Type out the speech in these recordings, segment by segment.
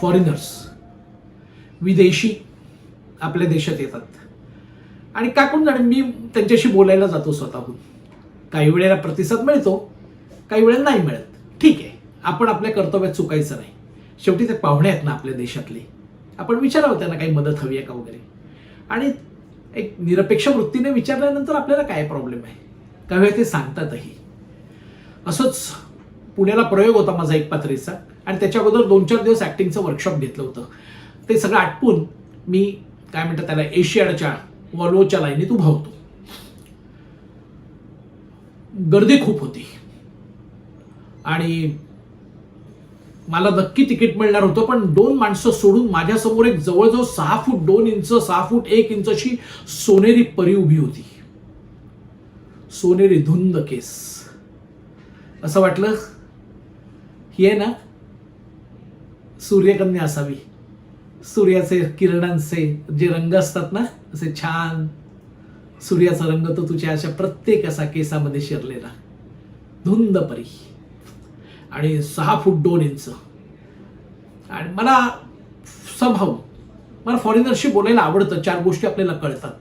Foreigners विदेशी आपल्या देशात येतात. आणि का कोण जाणे मी त्यांच्याशी बोलायला जातो स्वतःहून. काही वेळेला प्रतिसाद मिळतो काही वेळेला नाही मिळत. ठीक आहे आपण आपल्या कर्तव्यात चुकायचं नाही. शेवटी ते पाहुणे आहेत ना आपल्या देशातले. आपण विचारावं त्यांना काही मदत हवी आहे का वगैरे. आणि एक निरपेक्ष वृत्तीने विचारल्यानंतर आपल्याला काय प्रॉब्लेम आहे? काही वेळा ते सांगतातही. असंच पुण्याला प्रयोग होता माझा एक पात्रीचा आणि त्याच्या अगोदर दोन चार दिवस ॲक्टिंगचं वर्कशॉप घेतलं होतं. ते सगळं आटपून मी काय म्हणतात त्याला एशियाडच्या वॉल्वोच्या लाईनीत उभा होतो. गर्दी खूप होती. आणि मला नक्की तिकीट मिळणार होतं पण दोन माणसं सोडून माझ्यासमोर एक जवळजवळ सहा फूट दोन इंच सहा फूट एक इंच अशी सोनेरी परी उभी होती. सोनेरी धुंद केस. असं वाटलं ही आहे ना सूर्यकन्या असावी. सूर्याचे किरणांचे जे रंग असतात ना असे छान सूर्याचा रंग तो तुझ्या अशा प्रत्येक असा केसामध्ये शिरलेला. धुंद परी. आणि सहा फूट दोन इंच. आणि मला स्वभाव मला फॉरेनरशी बोलायला आवडतं चार गोष्टी आपल्याला कळतात.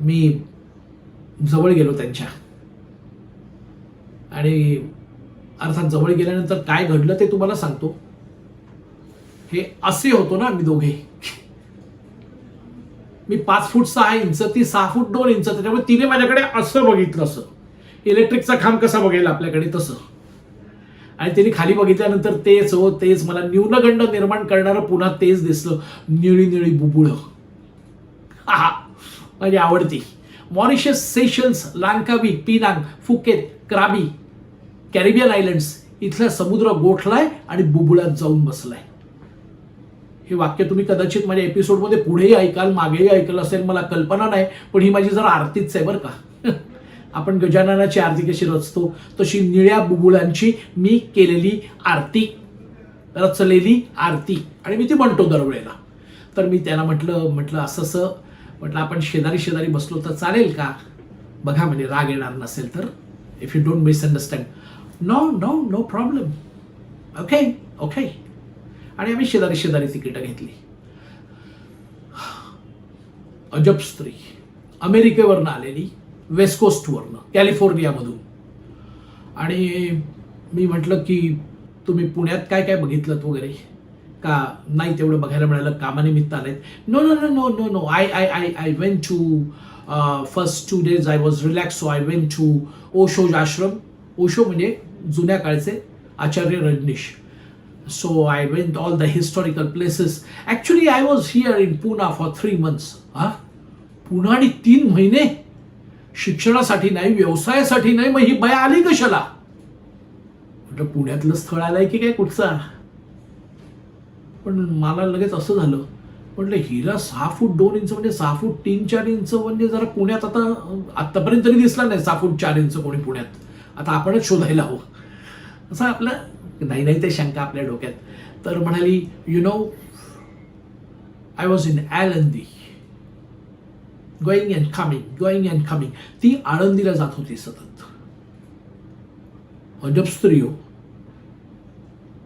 मी जवळ गेलो त्यांच्या. आणि अर्थात जवळ गेल्यानंतर काय घडलं ते तुम्हाला सांगतो. हे असे होतो ना आम्ही दोघे. मी पाच फूट सहा इंच ती सहा फूट दोन इंच त्याच्यामुळे तिने माझ्याकडे असं बघितलं असं. इलेक्ट्रिकचा खांब कसा बघेल आपल्याकडे तसं. आणि तिने खाली बघितल्यानंतर तेच हो तेच. मला न्यूनगंड निर्माण करणारं पुन्हा तेच दिसलं. निळी निळी बुबुळ. हा माझी आवडती. Mauritius Seychelles Langkawi Penang Phuket Krabi Caribbean islands इथला समुद्र गोठलाय आणि बुबुळात जाऊन बसलाय. हे वाक्य तुम्ही कदाचित माझ्या एपिसोडमध्ये पुढेही ऐकाल मागेही ऐकलं असेल मला कल्पना नाही पण ही माझी जरा आरतीच आहे बरं का. आपण गजाननाची आरती कशी रचतो तशी निळ्या बुबुळांची मी केलेली आरती रचलेली आरती. आणि मी ती म्हणतो दरवेळेला. तर मी त्यांना म्हटलं म्हटलं असं असं म्हटलं आपण शेजारी शेजारी बसलो तर चालेल का? बघा म्हणजे राग येणार नसेल तर. If you don't misunderstand no no no problem okay okay आणि आम्ही शेजारी शेजारी तिकीटं घेतली. अजब स्त्री. अमेरिकेवरनं आलेली वेस्टकोस्टवरनं कॅलिफोर्नियामधून आणि मी म्हटलं की तुम्ही पुण्यात काय काय बघितलं वगैरे? का नाही तेवढं बघायला मिळालं? कामानिमित्त आलेत? No no no no no no I I I I went to first two days I was relax so I went to Osho's ashram Osho म्हणजे जुन्या काळचे Acharya Rajneesh. So I went all the historical places actually I was here in Poona for three months हा पुन्हा आणि तीन महिने शिक्षणासाठी नाही व्यवसायासाठी नाही मग ही बाया आली कशाला? म्हटलं पुण्यातलं स्थळ आलंय की काय कुठचा? पण मला लगेच असं झालं म्हटलं हिला सहा फूट दोन इंच म्हणजे सहा फूट तीन चार इंच म्हणजे जरा पुण्यात आता आत्तापर्यंत तरी दिसला नाही सहा फूट चार इंच कोणी पुण्यात. आता आपणच शोधायला हवं. असं आपलं नाही नाही ते शंका आपल्या डोक्यात. तर म्हणाली you know I was in Alandi going and coming going and coming ती आळंदीला जात होती सतत. अजब स्त्री हो.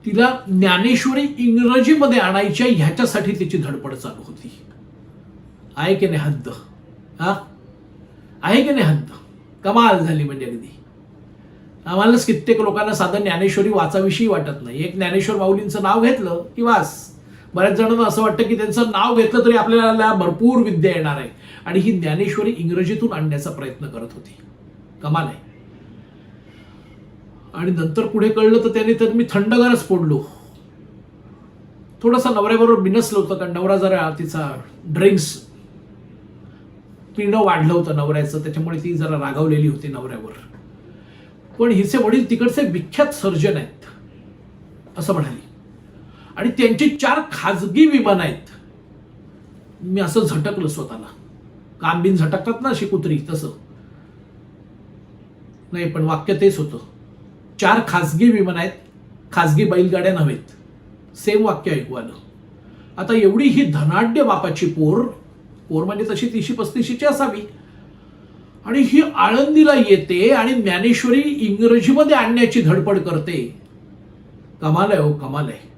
तिला ज्ञानेश्वरी इंग्रजीमध्ये आणायच्या ह्याच्यासाठी तिची धडपड चालू होती. आहे की नाही हद्द? हा? आहे की नाही हद्द? कमाल झाली म्हणजे अगदी. आम्हालाच कित्येक लोकांना साधं ज्ञानेश्वरी वाचाविषयी वाटत नाही. एक ज्ञानेश्वर माऊलींचं नाव घेतलं की वास. बऱ्याच जणांना असं वाटतं की त्यांचं नाव घेतलं तरी आपल्याला भरपूर विद्या येणार आहे. आणि ही ज्ञानेश्वरी इंग्रजीतून आणण्याचा प्रयत्न करत होती. कमाल आहे. आणि नंतर पुढे कळलं तर त्याने तर मी थंडगारच पडलो थोडासा नवऱ्याबरोबर बिनसलं होतं कारण नवरा जरा तिचा ड्रिंक्स पिणं वाढलं होतं नवऱ्याचं त्याच्यामुळे ती जरा रागावलेली होती नवऱ्यावर. पण हिचे वडील तिकडचे विख्यात सर्जन आहेत असं म्हणाली. आणि त्यांची चार खाजगी विमान आहेत. मी असं झटकलं स्वतःला. काम बिन झटकतात ना अशी कुत्री तसं. नाही पण वाक्य तेच होतं. चार खाजगी विमान आहेत खाजगी बैलगाड्या नव्हेत. सेम वाक्य ऐकू आलं. आता एवढी ही धनाढ्य बापाची पोर पोर म्हणजे तशी तीशी पस्तीशीची असावी. आणि ही आळंदीला येते आणि ज्ञानेश्वरी इंग्रजीमध्ये आणण्याची धडपड करते. कमाल आहे हो कमाल आहे.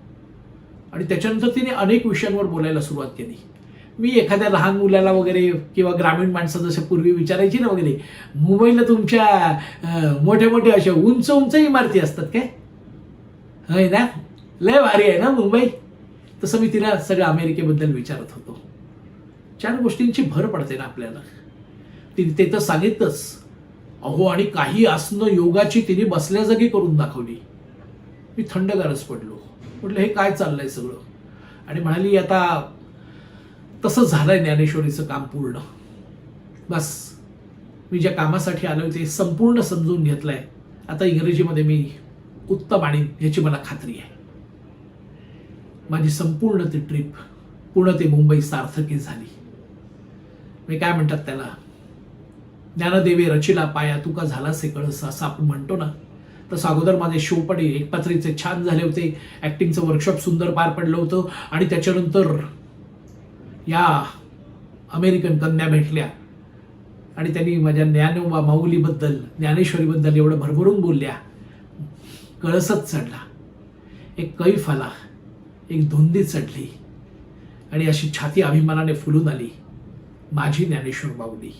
आणि त्याच्यानंतर तिने अनेक विषयांवर बोलायला सुरुवात केली. मी एखाद्या लहान मुलाला वगैरे किंवा ग्रामीण माणसं जसे पूर्वी विचारायची ना वगैरे मुंबईला तुमच्या मोठ्या मोठ्या अशा उंच उंच इमारती असतात काय? होय ना? लय भारी आहे ना मुंबई? तसं मी तिला सगळं अमेरिकेबद्दल विचारत होतो. चार गोष्टींची भर पडते ना आपल्याला. तिने ते तर सांगितलंच. अहो आणि काही आसनं योगाची तिने बसल्या जागी करून दाखवली. मी थंडगारच पडलो. म्हटलं हे काय चाललंय सगळं? आणि म्हणाली आता तसं झालंय ज्ञानेश्वरीचं काम पूर्ण. बस. मी ज्या कामासाठी आलो ते संपूर्ण समजून घेतलंय. आता इंग्रजीमध्ये मी उत्तम आणि याची मला खात्री आहे. माझी संपूर्ण ती ट्रिप पूर्ण ते मुंबई सार्थकी झाली. मी काय म्हणतात त्याला? ज्ञानदेवी रचिला पाया तुका झाला से कळस असं आपण म्हणतो ना. तसं अगोदर माझे शो पण एकपात्रीचे छान झाले होते. ॲक्टिंगचं वर्कशॉप सुंदर पार पडलं होतं. आणि त्याच्यानंतर या अमेरिकन कन्या भेटल्या. आणि त्यांनी माझ्या ज्ञानोबा माऊलीबद्दल ज्ञानेश्वरीबद्दल एवढं भरभरून बोलल्या. कळसच चढला. एक कैफ आला. एक धुंदी चढली. आणि अशी छाती अभिमानाने फुलून आली. माझी ज्ञानेश्वर माऊली.